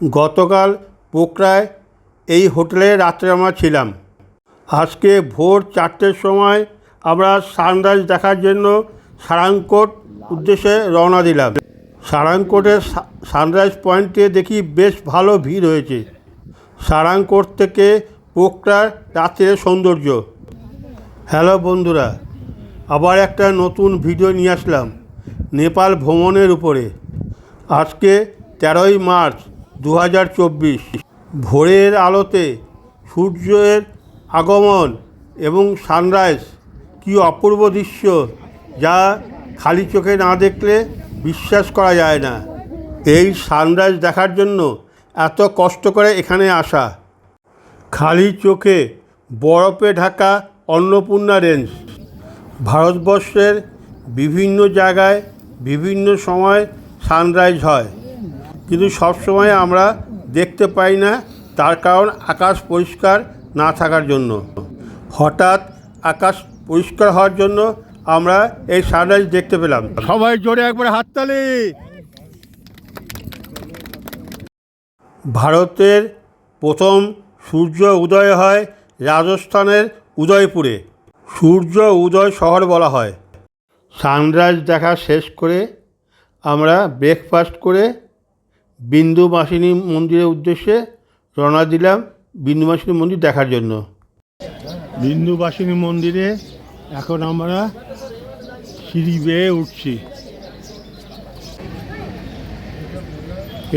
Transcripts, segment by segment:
গতকাল পোকরায় এই হোটেলে রাত্রে আমরা ছিলাম। আজকে ভোর চারটের সময় আমরা সানরাইজ দেখার জন্য সারাংকোট উদ্দেশ্যে রওনা দিলাম। সারাংকোটের সানরাইজ পয়েন্টে দেখি বেশ ভালো ভিড় হয়েছে। সারাংকোট থেকে পোকরার রাত্রের সৌন্দর্য। হ্যালো বন্ধুরা, আবার একটা নতুন ভিডিও নিয়ে আসলাম নেপাল ভ্রমণের উপরে। আজকে তেরোই মার্চ দু হাজার চব্বিশ। ভোরের আলোতে সূর্যের আগমন এবং সানরাইজ কী অপূর্ব দৃশ্য যা খালি চোখে না দেখলে বিশ্বাস করা যায় না। এই সানরাইজ দেখার জন্য এত কষ্ট করে এখানে আসা। খালি চোখে বরফে ঢাকা অন্নপূর্ণা রেঞ্জ। ভারতবর্ষের বিভিন্ন জায়গায় বিভিন্ন সময় সানরাইজ হয়। কিন্তু সবসময় আমরা দেখতে পাই না তার কারণ আকাশ পরিষ্কার না থাকার জন্য। হঠাৎ আকাশ পরিষ্কার হওয়ার জন্য আমরা এই সানরাইজ দেখতে পেলাম। সবাই জোরে একবার হাততালি। ভারতের প্রথম সূর্য উদয় হয় রাজস্থানের উদয়পুরে। সূর্য উদয় শহর বলা হয়। সানরাইজ দেখা শেষ করে আমরা ব্রেকফাস্ট করে বিন্দুবাসিনী মন্দিরের উদ্দেশ্যে রওনা দিলাম বিন্দুবাসিনী মন্দির দেখার জন্য। বিন্দুবাসিনী মন্দিরে এখন আমরা সিঁড়ি বেয়ে উঠছি।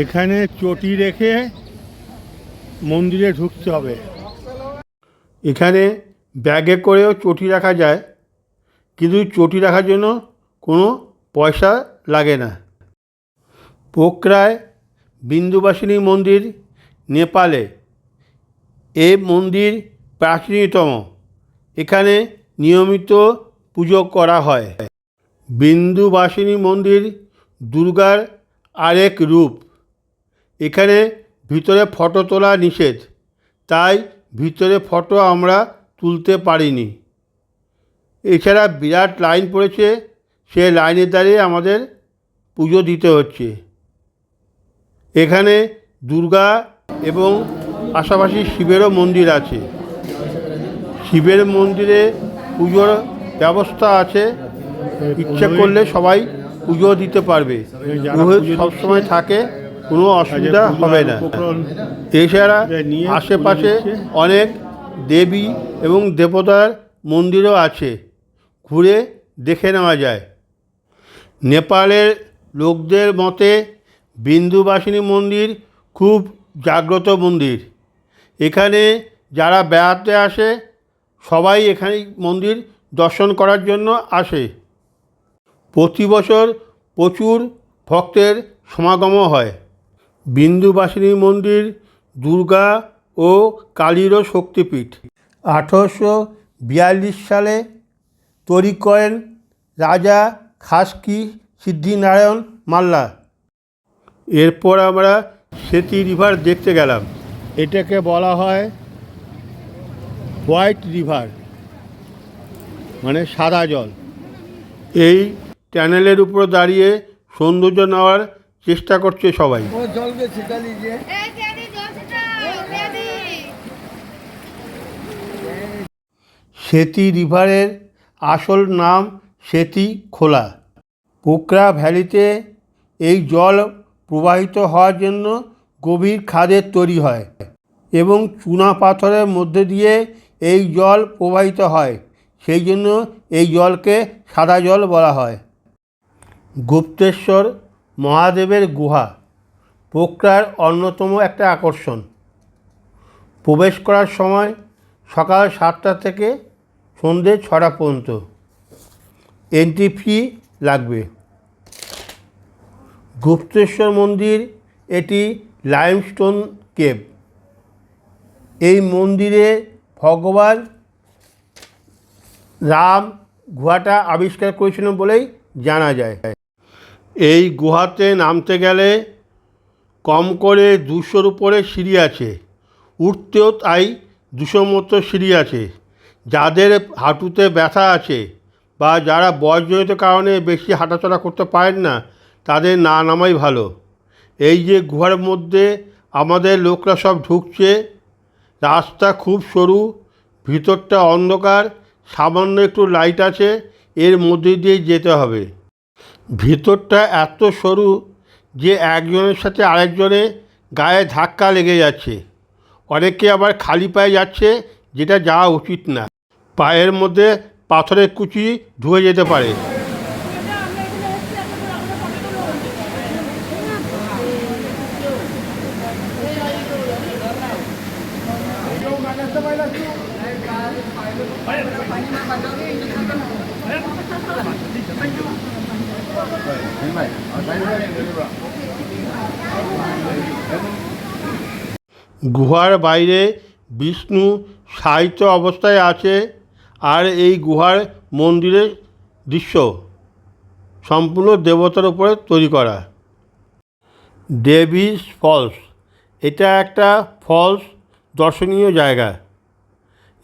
এখানে চটি রেখে মন্দিরে ঢুকতে হবে। এখানে ব্যাগে করেও চটি রাখা যায় কিন্তু চটি রাখার জন্য কোনো পয়সা লাগে না। পোকরায় বিন্দুবাসিনী মন্দির, নেপালে। এ মন্দির প্রাচীনতম। এখানে নিয়মিত পুজো করা হয়। বিন্দুবাসিনী মন্দির দুর্গার আরেক রূপ। এখানে ভিতরে ফটো তোলা নিষেধ। তাই ভিতরে ফটো আমরা তুলতে পারিনি। এছাড়া বিরাট লাইন পড়েছে। সে লাইনের দাঁড়িয়ে আমাদের পুজো দিতে হচ্ছে। এখানে দুর্গা এবং পাশাপাশি শিবেরও মন্দির আছে। শিবের মন্দিরে পুজোর ব্যবস্থা আছে। ইচ্ছে করলে সবাই পুজো দিতে পারবে। সবসময় থাকে, কোনো অসুবিধা হবে না। এছাড়া আশেপাশে অনেক দেবী এবং দেবতার মন্দিরও আছে। ঘুরে দেখে নেওয়া যায়। নেপালের লোকদের মতে বিন্দুবাসিনী মন্দির খুব জাগ্রত মন্দির। এখানে যারা বেড়াতে আসে, সবাই এখানে মন্দির দর্শন করার জন্য আসে। প্রতি বছর প্রচুর ভক্তের সমাগমও হয়। বিন্দুবাসিনী মন্দির, দুর্গা ও কালীরও শক্তিপীঠ। আঠারোশো বিয়াল্লিশ সালে তৈরি করেন রাজা খাসকি সিদ্ধিনারায়ণ মাল্লা। এরপর আমরা সেতি রিভার দেখতে গেলাম। এটাকে বলা হয় হোয়াইট রিভার মানে সাদা জল। এই ট্যানেলের উপর দাঁড়িয়ে সৌন্দর্য নেওয়ার চেষ্টা করছে সবাই। সেতী রিভারের আসল নাম সেতি খোলা। পোকরা ভ্যালিতে এই জল প্রবাহিত হওয়ার জন্য গভীর খাদের তৈরি হয় এবং চুনা পাথরের মধ্যে দিয়ে এই জল প্রবাহিত হয়। সেই জন্য এই জলকে সাদা জল বলা হয়। গুপ্তেশ্বর মহাদেবের গুহা পোকরার অন্যতম একটা আকর্ষণ। প্রবেশ করার সময় সকাল সাতটা থেকে সন্ধে ছটা পর্যন্ত। এন্ট্রি ফি লাগবে। গুপ্তেশ্বর মন্দির, এটি লাইমস্টোন কেভ। এই মন্দিরে ভগবান রাম গুহাটা আবিষ্কার করেছিলেন বলেই জানা যায়। এই গুহাতে নামতে গেলে কম করে দুশোর উপরে সিঁড়ি আছে। উঠতেও তাই দুশো মতো সিঁড়ি আছে। যাদের হাঁটুতে ব্যথা আছে বা যারা বয়সজনিত কারণে বেশি হাঁটাচলা করতে পারেন না তাদের না নামাই ভালো। এই যে গুহার মধ্যে আমাদের লোকরা সব ঢুকছে, রাস্তা খুব সরু, ভিতরটা অন্ধকার, সামান্য একটু লাইট আছে, এর মধ্যে দিয়ে যেতে হবে। ভিতরটা এত সরু যে একজনের সাথে আরেকজনে গায়ে ধাক্কা লেগে যাচ্ছে। অনেকে আবার খালি পায়ে যাচ্ছে, যেটা যাওয়া উচিত না। পায়ের মধ্যে পাথরের কুচি ধুয়ে যেতে পারে। গুহার বাইরে বিষ্ণু সাহিত্য অবস্থায় আছে আর এই গুহার মন্দিরের দৃশ্য সম্পূর্ণ দেবতার উপরে তৈরি করা। দেবীস ফলস, এটা একটা ফলস দর্শনীয় জায়গা।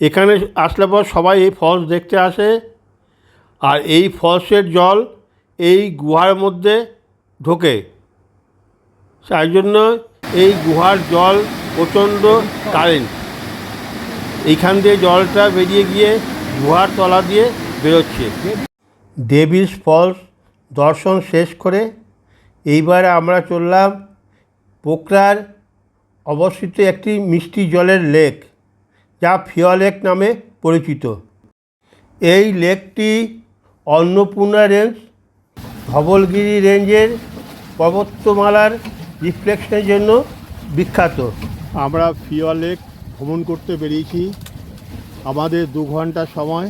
এখানে আসলে পর সবাই এই ফলস দেখতে আসে আর এই ফলসের জল এই গুহার মধ্যে ঢোকে। তাই জন্য এই গুহার জল প্রচণ্ড কারেন্ট এইখান দিয়ে জলটা বেরিয়ে গিয়ে গুহার তলা দিয়ে বেরোচ্ছে। দেবীস ফলস দর্শন শেষ করে এইবার আমরা চললাম পোকরার অবস্থিত একটি মিষ্টি জলের লেক, যা ফিয়া লেক নামে পরিচিত। এই লেকটি অন্নপূর্ণা রেঞ্জ, ধবলগিরি রেঞ্জের পর্বতমালার রিফ্লেক্সের জন্য বিখ্যাত। আমরা ফিওয়া লেক ভ্রমণ করতে বেরিয়েছি। আমাদের দু ঘণ্টা সময়।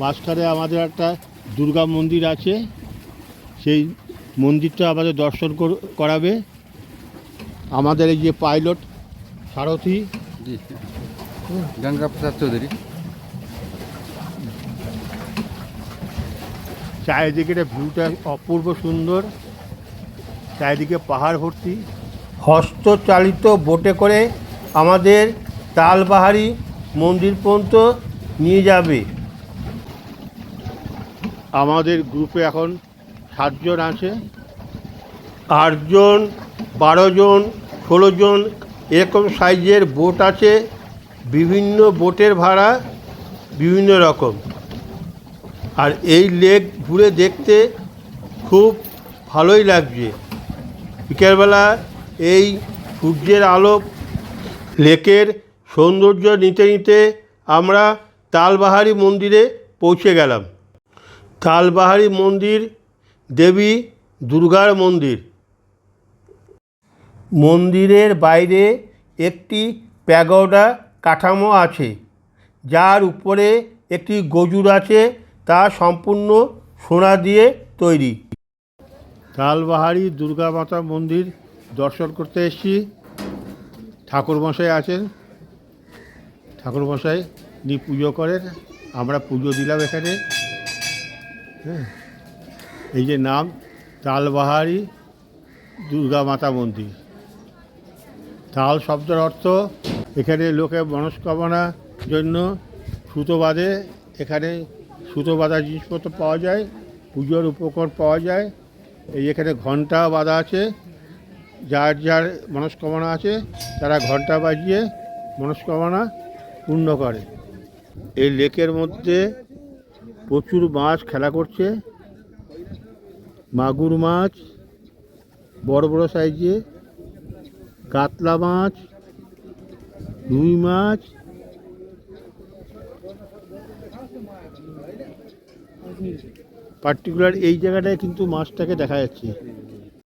মাঝখানে আমাদের একটা দুর্গা মন্দির আছে। সেই মন্দিরটা আমাদের দর্শন করাবে। আমাদের এই যে পাইলট সারথি। গঙ্গা প্রসাদ চৌধুরী। চারিদিকে ভিউটা অপূর্ব সুন্দর। চারিদিকে পাহাড় ভর্তি। হস্তচালিত বোটে করে আমাদের তালবাহারি মন্দির পর্যন্ত নিয়ে যাবে। আমাদের গ্রুপে এখন সাতজন আছে। আটজন বারো জন ষোলো জন এরকম সাইজের বোট আছে। বিভিন্ন বোটের ভাড়া বিভিন্ন রকম। আর এই লেক ঘুরে দেখতে খুব ভালোই লাগছে। বিকেলবেলা এই সূর্যের আলো লেকের সৌন্দর্য নিতে নিতে আমরা তালবাহারি মন্দিরে পৌঁছে গেলাম। তালবাহারি মন্দির দেবী দুর্গার মন্দির। মন্দিরের বাইরে একটি প্যাগোডা কাঠামো আছে, যার উপরে একটি গজুর আছে, তা সম্পূর্ণ সোনা দিয়ে তৈরি। তালবাহারি দুর্গা মাতা মন্দির দর্শন করতে এসেছি। ঠাকুরমশাই আছেন। ঠাকুরমশাই নি পুজো করেন। আমরা পুজো দিলাম এখানে। হ্যাঁ। এই যে নাম, তালবাহারি দুর্গা মাতা মন্দির। তাল শব্দের অর্থ এখানে লোকে মনস্কামনা জন্য সুতো বাঁধে। এখানে সুতো বাঁধা জিনিসপত্র পাওয়া যায়। পুজোর উপকরণ পাওয়া যায়। এই এখানে ঘণ্টা বাঁধা আছে, যার যার মনস্কামনা আছে, তারা ঘণ্টা বাজিয়ে মনস্কামনা পূর্ণ করে। এই লেকের মধ্যে প্রচুর মাছ খেলা করছে, মাগুর মাছ, বড় বড় সাইজে, কাতলা মাছ, রুই মাছ পার্টিকুলার এই জায়গাটায় কিন্তু মাছটাকে দেখা যাচ্ছে।